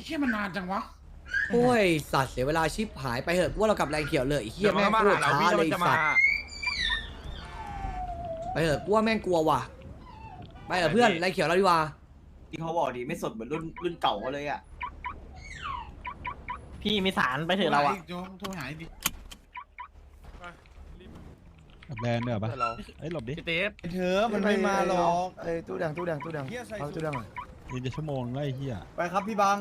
ไอ้แค่มันนานจังวะ โอ้ยสัตว์เสียเวลาชิบหายไปเถอะว่าเรากลับแรงเขียวเลยไอ้เฮียเดี๋ยวมันแม่งก็มาโคหาตรเราช้าพี่เลยจะไอ้มาสัตว์ไปเถอะกูว่าแม่งกลัวว่ะไปเถอะเพื่อนแรงเขียวเราดีกว่า ที่เขาบอกดีไม่สดเหมือนรุ่นรุ่นเก่าเขาเลยอะ พี่มีสารไปเถอะเราอะโยมโทรหาดิแบรนด์ด้วยเหรอปะเอ้ยหลบดิ พี่เต๊บเธอมันไม่มาหรอกไอ้ตู้แดงตู้แดงตู้แดงเหี้ยใส่เอาสูทตู้แดงหน่อย ยิงจะชั่วโมงแล้วไอ้เหี้ยไปครับพี่บัง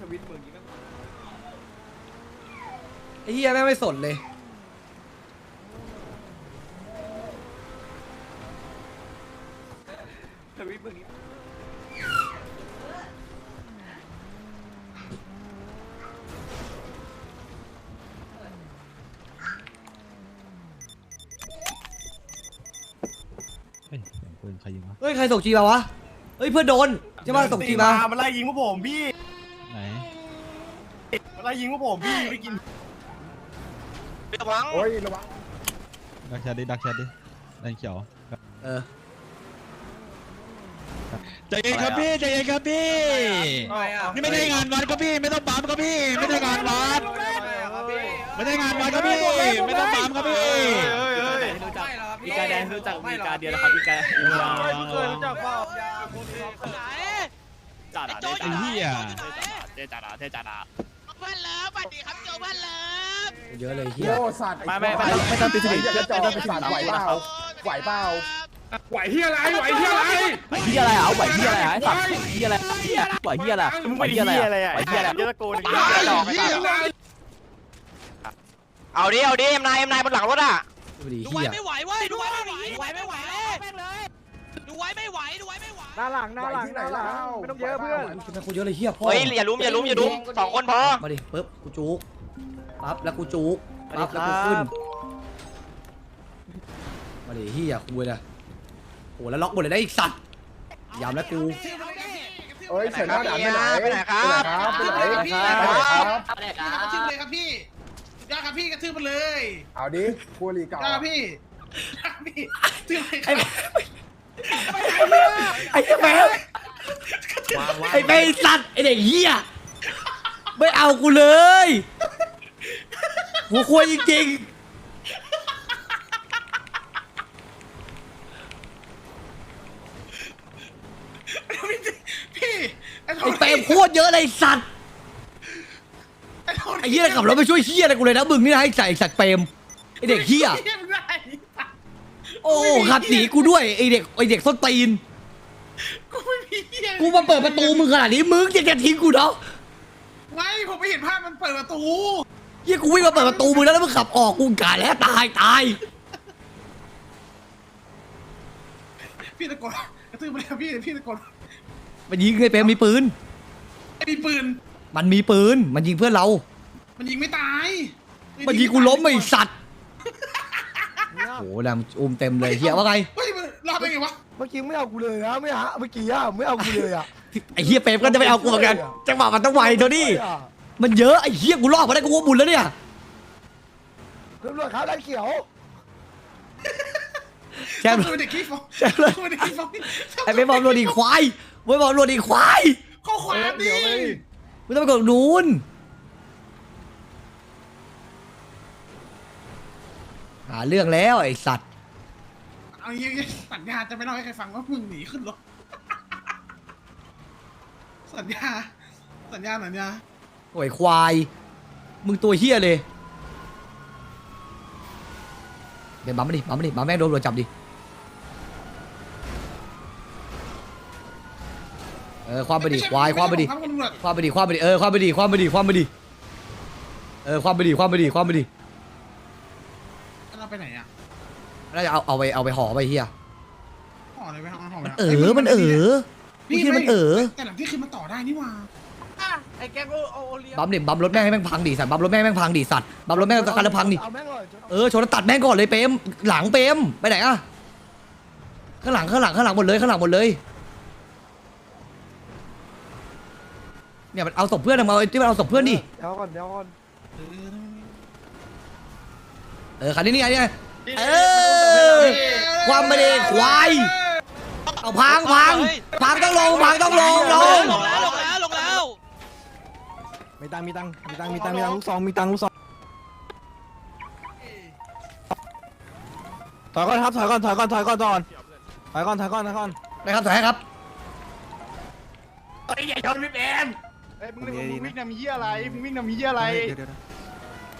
สวิตช์มือนี้ก็ไอ้เฮียแม่งไม่สนเลยสวิตช์มือนี้ ปืนใครยิงวะเฮ้ยใครส่งจีมาวะเฮ้ยเพื่อนโดนใช่ป่ะส่งจีมามันไล่ยิงพวกผมพี่ไหนมันไล่ยิงพวกผมพี่ไม่กินโอ้ยระวังดักแชทดิดักแชทดิแดงเขียวเออใจเย็นครับพี่ใจเย็นครับพี่นี่ไม่ได้งานวัดครับพี่ไม่ต้องปั๊มครับพี่ไม่ได้งานวัดไม่ได้งานวัดครับพี่ไม่ต้องปั๊มครับพี่ พี่กายแดงรู้จักมีกาเดียวนะครับพี่กายเคยรู้จักเปล่าจ่าด่าไอ้เหี้ยเทจ่าด่าเทจ่าด่าเพื่อนเลิฟสวัสดีครับโจเพื่อนเลิฟเยอะเลยเฮียโอ้สัตว์ไม่ไม่ไม่ต้องไม่ต้องตีสนิทจะจอดไปสัตว์ไหวเปล่าไหวเปล่าไหวที่อะไรไหวที่อะไรไหวเฮียอะไรอะไหวเฮียอะไรอะไอ้สัตว์เฮียอะไรเฮียไหวเฮียอะไรไหวเฮียอะไรไหวเฮียอะไรเยอะตะโกนตายเฮียอะไรเอาดิเอาดิเอ็มนายเอ็มนายบนหลังรถอะ ดูดิดูเฮีไว้ยไม่ไหวเว้ยดูไว้ไม่ไหวดูไว้ไม่ไหวเลยดูไว้ไม่ไหวดูไว้ไม่ไหวหน้าหลังหน้าหลังหน้าหลังไม่ต้องเยอะเพื่อนทำไมกูเยอะเลยเฮียพ่อเฮ้ยอย่าลุ้มอย่าลุ้มอย่าลุ้มสองคนพอมาดิปึ๊บกูจุกปั๊บแล้วกูจุกปั๊บแล้วกูขึ้นมาดิเฮียกูเลยโอ้แล้วล็อกหมดเลยได้อีกสัตว์ยำแล้วกูเอ้ยเสร็จแล้วด่านไปไหนไปไหนครับไปไหนไปไปไหไหนนครับครับกระทืบเลยครับพี่ยอด ครับพี่กระทืบมันเลยเอาดิคูรีเก่ายอดครับพี่ยอดครับพี่ทืบเลยคไอ้รับไอ้แม่ไอ้แม่สัตว์ไอ้เด็กเฮียไม่เอากูเลย หัวควายจริงพี่ไอ้ๆโทไอ้เปรมโคตรเยอะเลยไอ้สัตว์ ไอ้โทไอ้เฮียขับรถไปช่วยเฮียอะไรกูเลยนะมึงนี่นะไอ้ใส่ไอ้สัตว์เปรมไอ้เด็กเฮียเฮียไม่ได้โอ้ขับหนีกูด้วยไอ้เด็กไอ้เด็กส้นตีนกูไม่มีเฮียกูมาเปิดประตูมึงขนาดนี้มึงยังจะทิ้งกูเนาะไม่ผมไม่เห็นภาพมันเปิดประตูเฮียกูวิ่งมาเปิดประตูมึงแล้วแล้วมึงขับออกกูกาแล้วตายตายพี่ตะโกนกระทืบมันเลยพี่พี่ตะโกนมันยิงไอ้เปรมมีปืนมีปืน มันมีปืน มันยิงเพื่อนเรา มันยิงไม่ตายมันยิงกูล้มไอ้สัตว์ โอ้โหดำอุ้มเต็มเลยเฮียว่าไง เฮ้ยมันรอดได้ไงวะเมื่อกี้ไม่เอากูเลยนะไม่หาเมื่อกี้อะไม่เอากูเลยอะไอ้เฮียเปรมก็จะไม่เอากูเหมือนกัน จังหวะมันต้องไวเท่านี้มันเยอะไอ้เฮียกูรอดมาได้กูว่าบุญแล้วเนี่ยตำรวจครับด้านเขียวแชมป์มันเป็นเด็กขี้ฟ้องแชมป์เลยมันเป็นเด็กขี้ฟ้องไอ้เปรมบอลโรดีควายไว้บอลโรดีควายข้อความดิ มึงต้องไปกดนู้นหาเรื่องแล้วไอ้สัตว์ เอาอย่างงี้สัญญาจะไม่เล่าให้ใครฟังว่ามึงหนีขึ้นรถ สัญญา สัญญาสัญญาโอ้ยควาย มึงตัวเฮียเลย เดี๋ยวบัมมาดิบัมมาดิบัมแม่งโดนตำรวจจับดิ เออความไปดิควายความไปดิครับคุณตำรวจความไปดิความไปดิเออความไปดิความไปดิความไปดิเออความไปดิความไปดิความไปดิเราไปไหนอะน่าจะเอาเอาไปเอาไปห่อไปเฮียห่ออะไรไปห่อห่อมันเออมันเออไม่คิดมันเออแต่หลังที่คือมันต่อได้นี่หว่าไอ้แกโอโอเลียบัมดิบัมรถแม่งให้แม่งพังดิสัตว์บัมรถแม่งให้แม่งพังดิสัตว์บัมรถแม่งตะการแล้วพังดิเอาแม่งเลยเออชนแล้วตัดแม่งก่อนเลยเปรมหลังเปรมไปไหนอะข้างหลังข้างหลังข้างหลังหมดเลยข้างหลังหมดเลย เนี่ยมันเอาศพเพื่อนมาเอาไอ้ที่มันเอาศพเพื่อนดิ เดี๋ยวก่อนเดี๋ยวก่อนเออคันนี้นี่ไงเนี่ยเออความไม่ได้ควาย เอาพังพังพังต้องลงพังต้องลงลงลงแล้วลงแล้วลงแล้ว มีตังมีตังมีตังมีตังมีตังลูกซองมีตังลูกซองถอยก่อนครับถอยก่อนถอยก่อนถอยก่อนถอยก่อนถอยก่อนถอยก่อนถอยก่อนนะครับถอยให้ครับ เฮ้ยมึงมึงวิ่งนำเหี้ยอะไรมึงวิ่งนำเหี้ยอะไร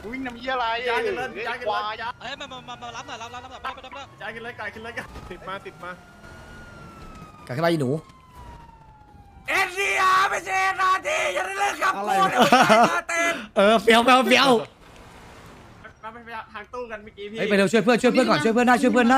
มึงวิ่งนำเหี้ยอะไรย้ายกันเลยย้ายกันเลย เอ้ยมามามามารับหน่อยรับรับรับรับรับรับรับย้ายกันเลยไก่ขึ้นเลยติดมาติดมา กลับขึ้นมาอีหนูอะไรเออเฟี้ยวเฟี้ยวเฟี้ยวมาไปทางตู้กันเมื่อกี้พี่ เฮ้ยไปเร็วช่วยเพื่อนช่วยเพื่อนก่อนช่วยเพื่อนได้ช่วยเพื่อนได้